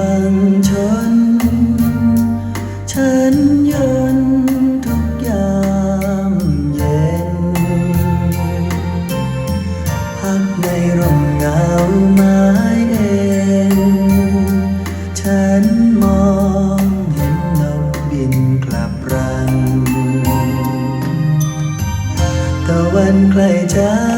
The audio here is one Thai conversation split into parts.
ฝั่งชนฉันยนทุกยามเย็น พักในร่มเงาไม้เอ็นฉันมองเห็นนกบินกลับรัง ตะวันใกล้จะ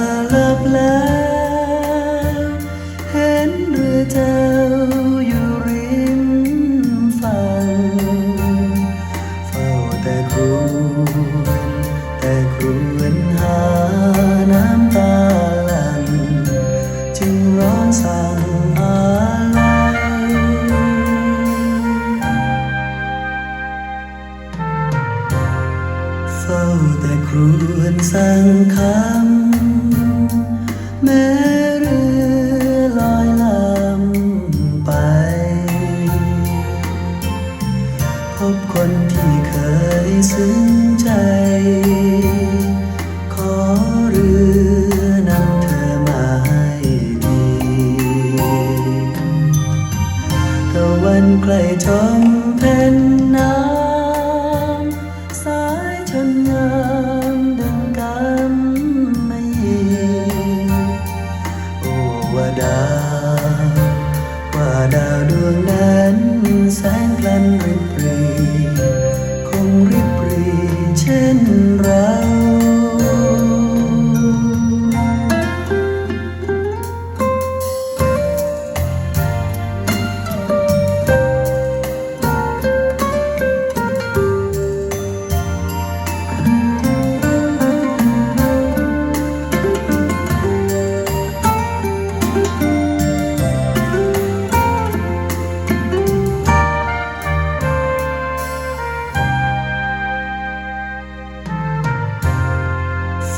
แต่ครวญสั่งคำแม้เรือลอยลำไป พบคนที่เคยซึ้งใจ ขอเรือนำเธอมาให้ดีตะวันใกล้จอมแผ่น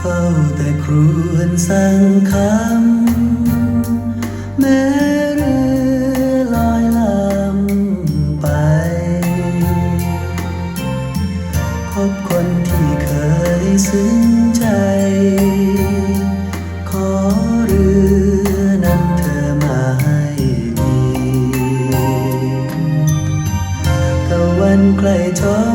เฝ้าแต่ครวญสั่งคำแม้เรือลอยลำไป พบคนที่เคยซึ้งใจ ขอเรือนำเธอมาให้ดีตะวันใกล้จอ